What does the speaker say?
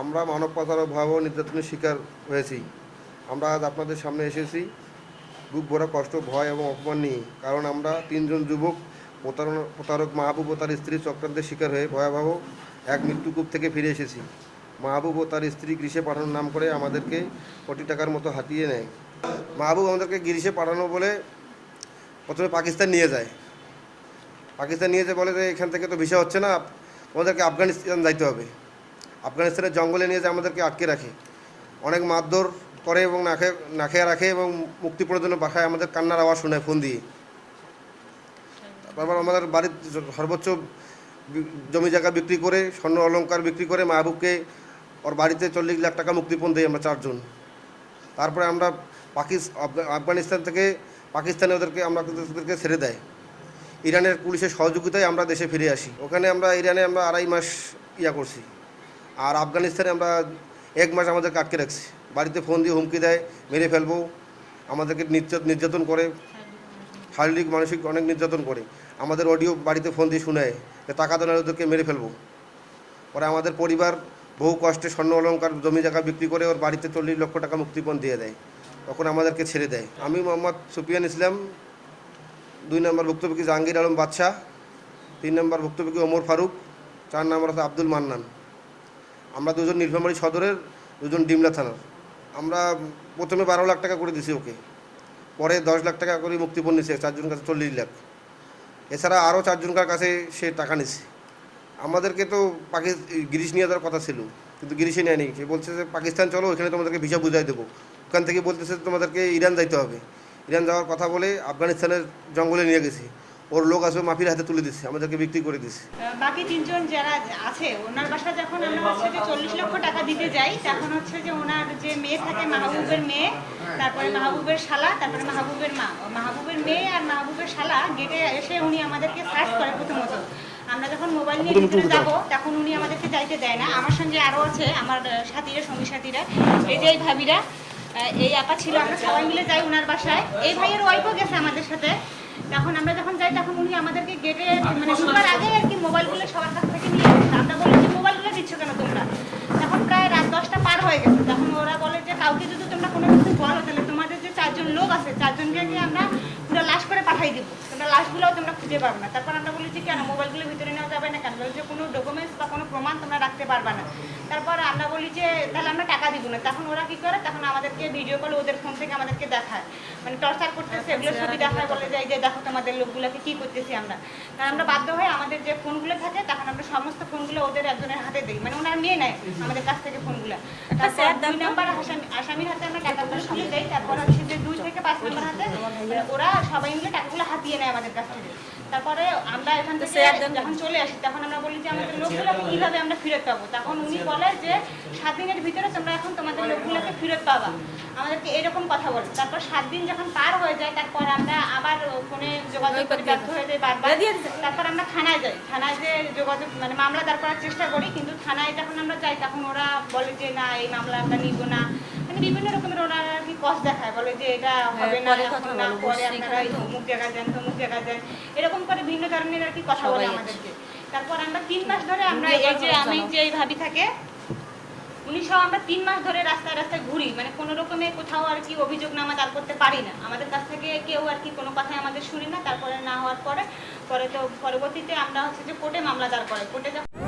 আমরা মানব পাচার ও ভয়াবহ নির্যাতনের শিকার হয়েছি। আমরা আজ আপনাদের সামনে এসেছি। বুক ভরা কষ্ট, ভয় এবং অপমান নিয়ে। কারণ আমরা তিনজন যুবক, প্রতারণা, প্রতারক মাহবুব ও তার স্ত্রী চক্রান্তের শিকার হয়ে ভয়াবহ এক মৃত্যুকূপ থেকে ফিরে এসেছি। মাহবুব ও তার স্ত্রী গ্রীষে পাঠানোর নাম করে আমাদেরকে কোটি টাকার মতো হাতিয়ে নেয়। মাহবুব আমাদেরকে গ্রীষে পাঠানো বলে প্রথমে পাকিস্তান নিয়ে যায়। পাকিস্তান নিয়ে যে বলে যে, এখান থেকে তো ভিসা হচ্ছে না। আমাদেরকে আফগানিস্তান যাইতে হবে। আফগানিস্তানের জঙ্গলে নিয়ে যে আমাদেরকে আটকে রাখে। অনেক মারধর করে এবং না খেয়ে না খেয়ে রাখে এবং মুক্তিপণের জন্য বাসায় আমাদের কান্নার আওয়াজ শোনায় ফোন দিয়ে। তারপর আমাদের বাড়ির সর্বোচ্চ জমি জায়গা বিক্রি করে, স্বর্ণ অলংকার বিক্রি করে মাহবুবকে ওর বাড়িতে চল্লিশ লাখ টাকা মুক্তিপণ দিই আমরা চারজন। তারপরে আমরা পাকিস আফগানিস্তান থেকে পাকিস্তানে ওদেরকে, আমরা ওদেরকে ছেড়ে দেয়। ইরানের পুলিশের সহযোগিতায় আমরা দেশে ফিরে আসি। ওখানে আমরা, ইরানে আমরা আড়াই মাস ইয়া করছি। আর আফগানিস্তানে আমরা এক মাস আমাদেরকে আটকে রাখছি। বাড়িতে ফোন দিয়ে হুমকি দেয়, মেরে ফেলব। আমাদেরকে নির্যাত নির্যাতন করে। শারীরিক, মানসিক অনেক নির্যাতন করে। আমাদের অডিও বাড়িতে ফোন দিয়ে শুনায় যে টাকা দেন ওদেরকে মেরে ফেলব। পরে আমাদের পরিবার বহু কষ্টে স্বর্ণ অলঙ্কার, জমি জায়গা বিক্রি করে ওর বাড়িতে চল্লিশ লক্ষ টাকা মুক্তিপণ দিয়ে দেয়। তখন আমাদেরকে ছেড়ে দেয়। আমি মোহাম্মদ সুফিয়ান ইসলাম, দুই নম্বর ভুক্তভোগী জাহাঙ্গীর আলম বাদশাহ, তিন নম্বর ভুক্তভোগী ওমর ফারুক, চার নম্বর আছে আব্দুল মান্নান। আমরা দুজন নীলফামারী সদরের দুজন ডিমলা থানার। আমরা প্রথমে বারো লাখ টাকা করে দিছি ওকে। পরে দশ লাখ টাকা করে মুক্তিপণ নিছে, চারজনের কাছে চল্লিশ লাখ। এছাড়া আরও চারজনকার কাছে সে টাকা নিছে। আমাদেরকে তো পাকি, গিরিশ নিয়ে যাওয়ার কথা ছিল, কিন্তু গিরিশে নেয়নি। সে বলছে যে, পাকিস্তান চলো ওখানে তোমাদেরকে ভিসা বুঝাই দেবো। ওখান থেকে বলতেছে তোমাদেরকে ইরান যাইতে হবে। ইরান যাওয়ার কথা বলে আফগানিস্তানের জঙ্গলে নিয়ে গেছি। ওর লোক আসবে মাফির হাতে তুলে দিচ্ছে আমাদেরকে বিক্রি করে দিচ্ছে। বাকি তিনজন যারা আছে ওনার বাসা যখন আমরা হচ্ছে যে চল্লিশ লক্ষ টাকা দিতে যাই তখন হচ্ছে যে ওনার যে মেয়ে থাকে মাহবুবের মেয়ে তারপরে মাহবুবের শালা তারপরে মাহবুবের মা। মাহবুবের মেয়ে আর মাহবুবের শালা গেটে এসে উনি আমাদেরকে সার্চ করে প্রথমত। আমরা যখন মোবাইল নিয়ে ভিতরে যাব তখন উনি আমাদেরকে যাইতে দেয় না। আমার সঙ্গে আরও আছে আমার সাথীরা সঙ্গী সাথীরা। এই যে এই ভাবিরা এই আপা ছিল আমরা সবাই মিলে যাই ওনার বাসায়। এই ভাইয়ের ওয়াইফও গেছে আমাদের সাথে। তখন আমরা যখন যাই তখন উনি আমাদেরকে গেটে মানে ঢুকার আগে আর কি মোবাইলগুলো সবার কাছ থেকে নিয়ে আসছে আমরা বলি যে মোবাইলগুলো দিচ্ছ কেন তোমরা? তখন প্রায় রাত দশটা পার হয়ে গেছে। তখন ওরা বলে যে কাউকে যদি তোমরা কোনো কিছু বলো তাহলে তোমাদের যে চারজন লোক আছে চারজনকে আমরা পুরো লাশ করে পাঠাই দিব। তোমরা লাশগুলো খুঁজে পাবে না। তারপর আমরা বলি যে কেন? মোবাইলগুলো ভিতরে নেওয়া যাবে না কেন? যে কোনো ডকুমেন্টস বা কোনো প্রমাণ তোমরা রাখতে পারবে না। তারপর আমরা বলি যে তাহলে আমরা টাকা দিব না। তখন ওরা কি করে? তখন আমাদেরকে ভিডিও কল ওদের ফোন থেকে আমাদেরকে দেখায়। মানে টর্চার করতেছে এগুলো ছবি দেখায় বলে যে এই যে দেখো তোমাদের লোকগুলোকে কি করতেছি আমরা? কারণ আমরা বাধ্য হয়ে আমাদের যে ফোনগুলো থাকে তখন আমরা সমস্ত ফোনগুলো ওদের একজনের হাতে দিই। মানে ওনার মেয়ে নেয় আমাদের কাছ থেকে ফোনগুলো। তারপর দুই নম্বর আসামি আসামির হাতে আমরা টাকাগুলো ওরা সবাই মিলে টাকাগুলো হাতিয়ে নেয় আমাদের কাছ থেকে। তারপরে আমরা এখান থেকে যখন চলে আসি তখন আমরা বলি যে আমাদের লোকগুলোকে কীভাবে আমরা ফেরত পাবো? তখন উনি বলে যে সাত দিনের ভিতরে তোমরা এখন তোমাদের লোকগুলোকে ফেরত পাবা। আমাদেরকে এরকম কথা বলে। তারপর সাত দিন যখন পার হয়ে যায় তারপর আমরা আবার ফোনে যোগাযোগ করে ব্যর্থ হয়ে যাই বারবার। তারপর আমরা থানায় যাই। থানায় যে যোগাযোগ মানে মামলা দাঁড় করার চেষ্টা করি কিন্তু থানায় যখন আমরা যাই তখন ওরা বলে যে না এই মামলা আমরা নিব না। মানে বিভিন্ন রকমের ওরা কষ্ট দেখায় বলে যে এটা হবে না এখন না পরে আপনারা অমুক জায়গায় যান তমুক জায়গায় যান এরকম করে বিভিন্ন ধরনের আর কি কথা বলে আমাদেরকে। তারপর আমরা তিন মাস ধরে আমরা এই যে আমি যে ভাবি থাকে উনি সহ আমরা তিন মাস ধরে রাস্তায় রাস্তায় ঘুরি মানে কোনো রকমে কোথাও আর কি অভিযোগ নামা দাঁড় করতে পারি না। আমাদের কাছ থেকে কেউ আর কি কোনো কথাই আমাদের শুনি না তারপরে না হওয়ার পরে পরে তো পরবর্তীতে আমরা হচ্ছে যে কোর্টে মামলা দাঁড় করে কোর্টে যখন